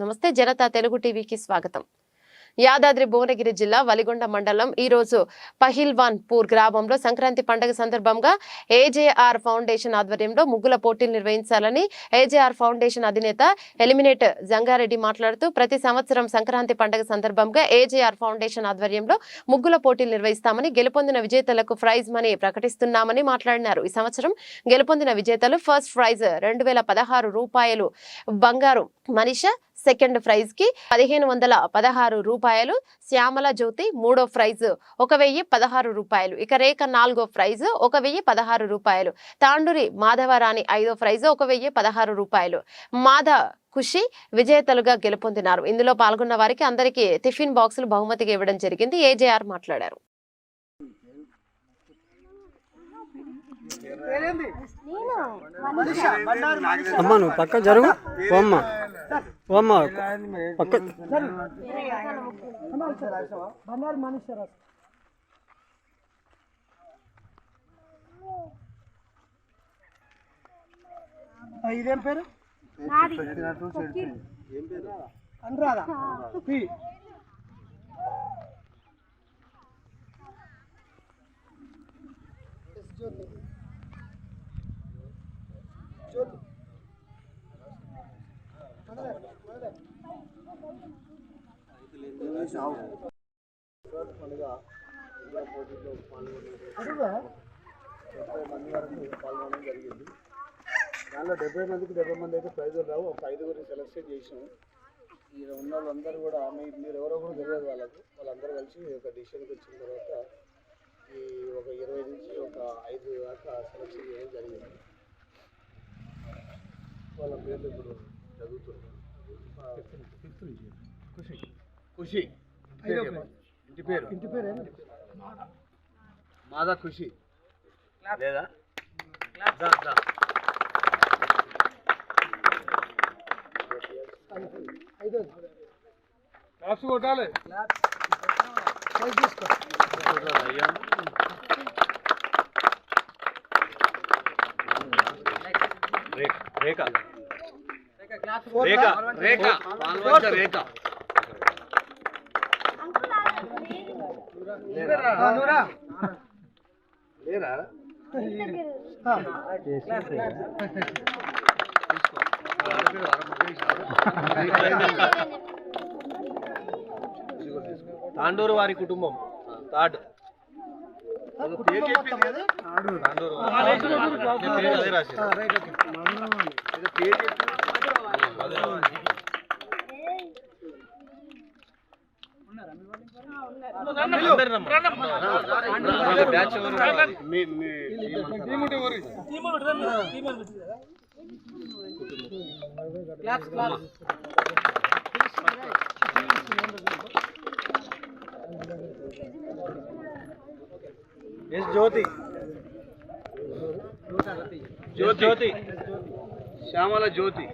నమస్తే జనతా తెలుగు టీవీకి స్వాగతం. యాదాద్రి భువనగిరి జిల్లా వలిగొండ మండలం ఈరోజు పహిల్వాన్పూర్ పహిల్వాన్ పూర్ గ్రామంలో సంక్రాంతి పండుగ సందర్భంగా ఏజేఆర్ ఫౌండేషన్ ఆధ్వర్యంలో ముగ్గుల పోటీలు నిర్వహించాలని ఏజేఆర్ ఫౌండేషన్ అధినేత ఎలిమినేట్ జంగారెడ్డి మాట్లాడుతూ ప్రతి సంవత్సరం సంక్రాంతి పండుగ సందర్భంగా ఏజేఆర్ ఫౌండేషన్ ఆధ్వర్యంలో ముగ్గుల పోటీలు నిర్వహిస్తామని గెలుపొందిన విజేతలకు ప్రైజ్ మనీ ప్రకటిస్తున్నామని మాట్లాడినారు. ఈ సంవత్సరం గెలుపొందిన విజేతలు ఫస్ట్ ప్రైజ్ రెండు వేల పదహారు రూపాయలు బంగారు మనిష సెకండ్ ప్రైజ్కి పదిహేను వందల పదహారు రూపాయలు. శ్యామల జ్యోతి మూడో ప్రైజ్ ఒక వెయ్యి పదహారు రూపాయలు. ఇక రేఖ నాలుగో ప్రైజ్ ఒక వెయ్యి పదహారు రూపాయలు. తాండూరి మాధవరాణి ఐదో ప్రైజ్ ఒక వెయ్యి పదహారు రూపాయలు. మాధ ఖుషి విజేతలుగా గెలుపొందినారు. ఇందులో పాల్గొన్న వారికి అందరికీ టిఫిన్ బాక్సులు బహుమతిగా ఇవ్వడం జరిగింది. ఏజేఆర్ మాట్లాడారు. అమ్మ నువ్వు పక్క జరుగు. ఓ అమ్మ ఓ అమ్మ పక్క ఇదేం పేరు అనురాధ పి డెబ్బై మంది వరకు పాల్గొనడం జరిగింది దానిలో డెబ్బై మందికి డెబ్బై మంది అయితే ప్రైజులు రావు ఒక ఐదుగురిని సెలెక్షన్ చేసాం ఈ ఉన్న వాళ్ళందరూ కూడా మీ మీరు ఎవరో కూడా తెలియదు వాళ్ళకు వాళ్ళందరూ కలిసి ఒక డిసిషన్కి వచ్చిన తర్వాత ఈ ఒక ఇరవై నుంచి ఒక ఐదు దాకా సెలెక్షన్ చేయడం జరిగింది వాళ్ళ పేర్లు ఇప్పుడు చదువుతున్నారు ఖుషి. ఇంటి పేరు. ఇంటి పేరు? మాదా. ఖుషి. లేదా. ఐదోది కొట్టాలి. తీసుకో. రేఖ రేఖ. రేఖ పాల్వంచ రేఖ. తాండూరు వారి కుటుంబం. థర్డ్? తాండూరు పేరు అదే ఎస్ జ్యోతి. జ్యోతి. జ్యోతి శ్యామల జ్యోతి.